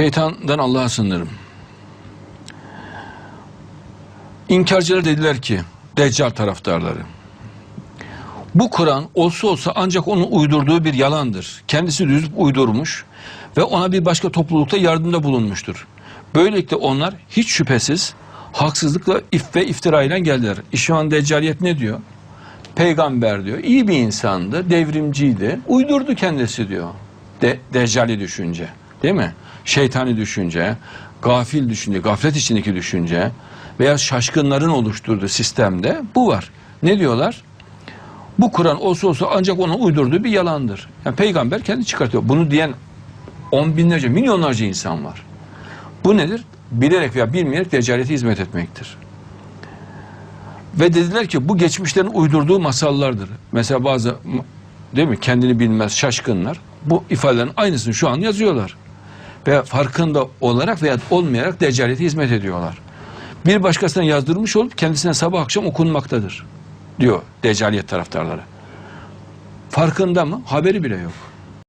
Şeytandan Allah'a sığınırım. İnkarcılar dediler ki, Deccal taraftarları. Bu Kur'an olsa olsa ancak onun uydurduğu bir yalandır. Kendisi düzüp uydurmuş ve ona bir başka toplulukta yardımda bulunmuştur. Böylelikle onlar hiç şüphesiz haksızlıkla if ve iftirayla geldiler. E Şu an Deccaliyet ne diyor? Peygamber diyor. iyi bir insandı, devrimciydi. Uydurdu kendisi diyor. De, deccali düşünce. Değil mi? Şeytani düşünce, gafil düşünce, gaflet içindeki düşünce veya şaşkınların oluşturduğu sistemde bu var. Ne diyorlar? Bu Kur'an olsa olsa ancak onun uydurduğu bir yalandır. Yani peygamber kendi çıkartıyor. Bunu diyen on binlerce, milyonlarca insan var. Bu nedir? Bilerek veya bilmeyerek deccalete hizmet etmektir. Ve dediler ki bu geçmişlerin uydurduğu masallardır. Mesela bazı değil mi kendini bilmez şaşkınlar bu ifadelerin aynısını şu an yazıyorlar. Ve farkında olarak veya olmayarak deccalete hizmet ediyorlar. Bir başkasına yazdırmış olup kendisine sabah akşam okunmaktadır diyor deccaliyet taraftarları. Farkında mı? Haberi bile yok.